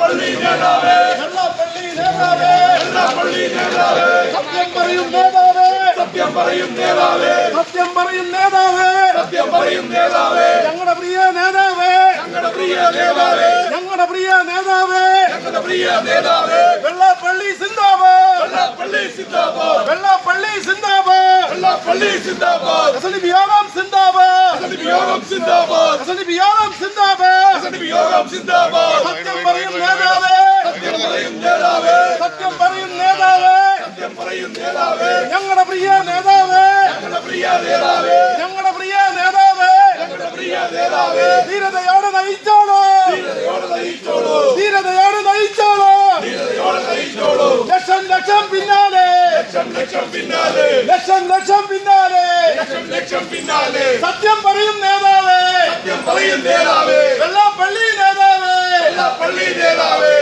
பள்ளி நேதாவே எல்லா பள்ளி நேதாவே எல்லா பள்ளி நேதாவே சத்தியம் பறையும் நேதாவே சத்தியம் பறையும் நேதாவே சத்தியம் பறையும் நேதாவே சத்தியம் பறையும் நேதாவே ഞങ്ങളുടെ പ്രിയ നേതാവേ ഞങ്ങളുടെ പ്രിയ നേതാവേ ഞങ്ങളുടെ പ്രിയ നേതാവേ ഞങ്ങളുടെ പ്രിയ നേതാവേ വെള്ളാപ്പള്ളി സിന്ദാബാ വെള്ളാപ്പള്ളി സിന്ദാബാ വെള്ളാപ്പള്ളി സിന്ദാബാ വെള്ളാപ്പള്ളി സിന്ദാബാ അസലിബിയ സിന്ദാബാദ്. എസ്എൻഡിപി യോഗം സിന്ദാബാദ്. എസ്എൻഡിപി യോഗം സിന്ദാബാദ്. സത്യം പറയും നേതാവേ. സത്യം പറയും നേതാവേ. സത്യം പറയും നേതാവേ. സത്യം പറയും നേതാവേ. ഞങ്ങളുടെ പ്രിയ നേതാവേ. ഞങ്ങളുടെ പ്രിയ നേതാവേ. ഞങ്ങളുടെ പ്രിയ നേതാവേ. ഞങ്ങളുടെ പ്രിയ നേതാവേ. ധീരതയോടെ നയിച്ചോളൂ. ധീരതയോടെ നയിച്ചോളൂ. ധീരതയോടെ നയിച്ചോളൂ. ധീരതയോടെ നയിച്ചോളൂ. ലക്ഷം ലക്ഷം പിന്നാലെ. ലക്ഷം ലക്ഷം പിന്നാലെ. ലക്ഷം ലക്ഷം പിന്നാലെ. ലക്ഷം ലക്ഷം പിന്നാലെ. സത്യം പറയും líder David.